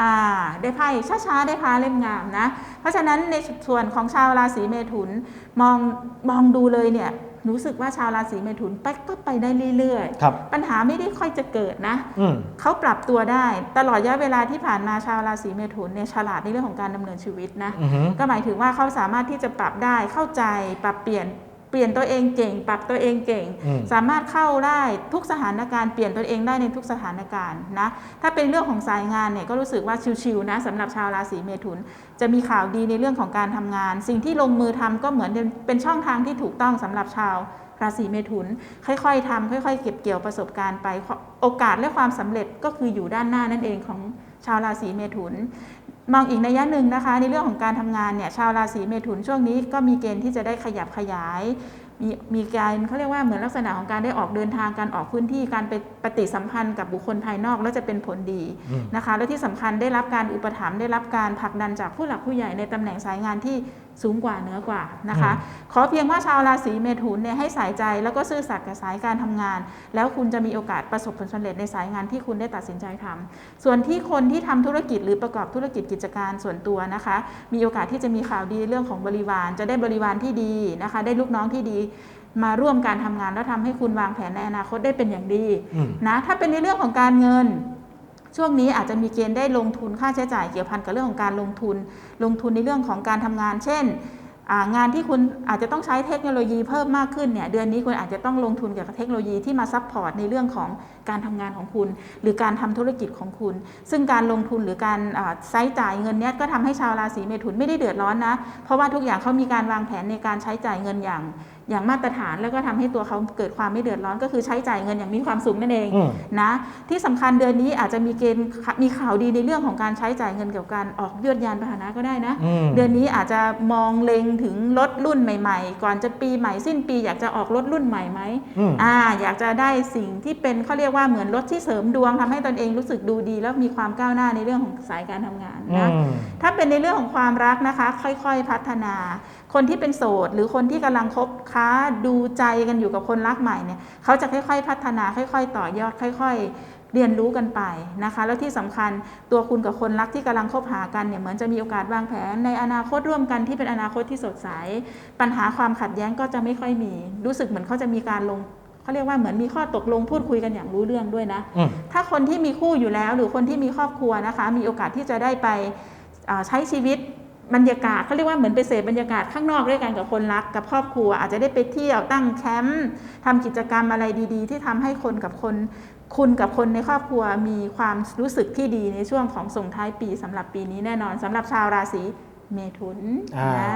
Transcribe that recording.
อ่าได้ไพ่ช้าๆได้พาเล่มงามนะ เพราะฉะนั้นในส่วนของชาวราศีเมถุนมองมองดูเลยเนี่ยรู้สึกว่าชาวราศีเมถุนไปก็ไปได้เรื่อยครับๆปัญหาไม่ได้ค่อยจะเกิดนะอืมเขาปรับตัวได้ ตลอดระยะเวลาที่ผ่านมาชาวราศีเมถุนเนี่ยฉลาดในเรื่องของการดำเนินชีวิตนะอือหือก็หมายถึงว่าเขาสามารถที่จะปรับได้เข้าใจปรับเปลี่ยน เปลี่ยนตัวเองเก่ง ปรับตัวเองเก่งอืมสามารถเข้าได้ทุกสถานการณ์เปลี่ยนตัวเองได้ในทุกสถานการณ์นะถ้าเป็นเรื่องของสายงานเนี่ยก็รู้สึกว่าชิวๆนะสำหรับชาวราศีเมถุน จะมีข่าวดีในเรื่องของการทำงาน สิ่งที่ลงมือทำก็เหมือนเป็นช่องทางที่ถูกต้องสำหรับชาวราศีเมถุน ค่อยๆทำค่อย ๆ เก็บเกี่ยวประสบการณ์ไปโอกาสและความสำเร็จก็คืออยู่ด้านหน้านั่นเองของชาวราศีเมถุน มองอีกในยะหนึ่งนะคะ ในเรื่องของการทำงานเนี่ยชาวราศีเมถุนช่วงนี้ก็มีเกณฑ์ที่จะได้ขยับขยาย มีมีการเขาเรียกว่าเหมือนลักษณะของการได้ออกเดินทางการออกพื้นที่การไปปฏิสัมพันธ์กับบุคคลภายนอกแล้วจะเป็นผลดีอืมนะคะและที่สำคัญได้รับการอุปถัมภ์ได้รับการผลักดันจากผู้หลักผู้ใหญ่ในตำแหน่งสายงานที่สูงกว่าเหนือกว่านะคะ ขอเพียงว่าชาวราศีเมถุนเนี่ยให้สายใจแล้วก็ซื่อสัตย์กับสายการทำงาน แล้วคุณจะมีโอกาสประสบผลสำเร็จในสายงานที่คุณได้ตัดสินใจทำส่วนที่คนที่ทำธุรกิจหรือประกอบธุรกิจกิจการส่วนตัวนะคะ มีโอกาสที่จะมีข่าวดีเรื่องของบริวาร จะได้บริวารที่ดีนะคะ ได้ลูกน้องที่ดีมาร่วมการทำงานแล้วทำให้คุณวางแผนในอนาคตได้เป็นอย่างดีอืมนะถ้าเป็นในเรื่องของการเงิน ช่วงนี้อาจจะมีเกณฑ์ได้ลงทุนค่าใช้จ่ายเกี่ยวพันกับเรื่องของการลงทุน ลงทุนในเรื่องของการทำงาน เช่นอ่างานที่คุณอาจจะต้องใช้เทคโนโลยีเพิ่มมากขึ้นเนี่ยเดือนนี้คุณอาจจะต้องลงทุนเกี่ยวกับเทคโนโลยีที่มาซัพพอร์ตในเรื่องของการทำงานของคุณ หรือการทำธุรกิจของคุณ ซึ่งการลงทุนหรือการอ่าใช้จ่ายเงินเนี้ยก็ทำให้ชาวราศีเมถุนไม่ได้เดือดร้อนนะ เพราะว่าทุกอย่างเขามีการวางแผนในการใช้จ่ายเงินอย่าง อย่างมาตรฐานแล้วก็ทำให้ตัวเขาเกิดความไม่เดือดร้อน ก็คือใช้จ่ายเงินอย่างมีความสุขนั่นเองอืมนะที่สำคัญเดือนนี้อาจจะมีเกณฑ์มีข่าวดีในเรื่องของการใช้จ่ายเงินเกี่ยวกับการออกยวดยานพาหนะก็ได้นะอืมเดือนนี้อาจจะมองเล็งถึงรถรุ่นใหม่ ๆ ก่อนจะปีใหม่สิ้นปี อยากจะออกรถรุ่นใหม่ไหมอืมอ่าอยากจะได้สิ่งที่เป็นเขาเรียกว่าเหมือนรถที่เสริมดวงทำให้ตนเองรู้สึกดูดี แล้วมีความก้าวหน้าในเรื่องของสายการทำงานอืนะมถ้าเป็นในเรื่องของความรักนะคะ ค่อยๆพัฒนา คนที่เป็นโสด หรือคนที่กำลังคบค้าดูใจกันอยู่กับคนรักใหม่เนี่ยเขาจะค่อยๆ พัฒนาค่อย ๆ ต่อยอดค่อย ๆ เรียนรู้กันไปนะคะ แล้วที่สำคัญตัวคุณกับคนรักที่กำลังคบหากันเนี่ยเหมือนจะมีโอกาสวางแผนในอนาคตร่วมกันที่เป็นอนาคตที่สดใส ปัญหาความขัดแย้งก็จะไม่ค่อยมี รู้สึกเหมือนเขาจะมีการลงเขาเรียกว่าเหมือนมีข้อตกลงพูดคุยกันอย่างรู้เรื่องด้วยนะอืมถ้าคนที่มีคู่อยู่แล้วหรือคนที่มีครอบครัวนะคะ มีโอกาสที่จะได้ไปอ่าใช้ชีวิต บรรยากาศเขาเรียกว่าเหมือนไปเสพบรรยากาศข้างนอกด้วยกันกับคนรักกับครอบครัว อาจจะได้ไปเที่ยวตั้งแคมป์ทำกิจกรรมอะไรดี ๆ ที่ทำให้คนกับคน คุณกับคนในครอบครัวมีความรู้สึกที่ดีในช่วงของส่งท้ายปีสำหรับปีนี้แน่นอนสำหรับชาวราศีเมถุนอ่านะ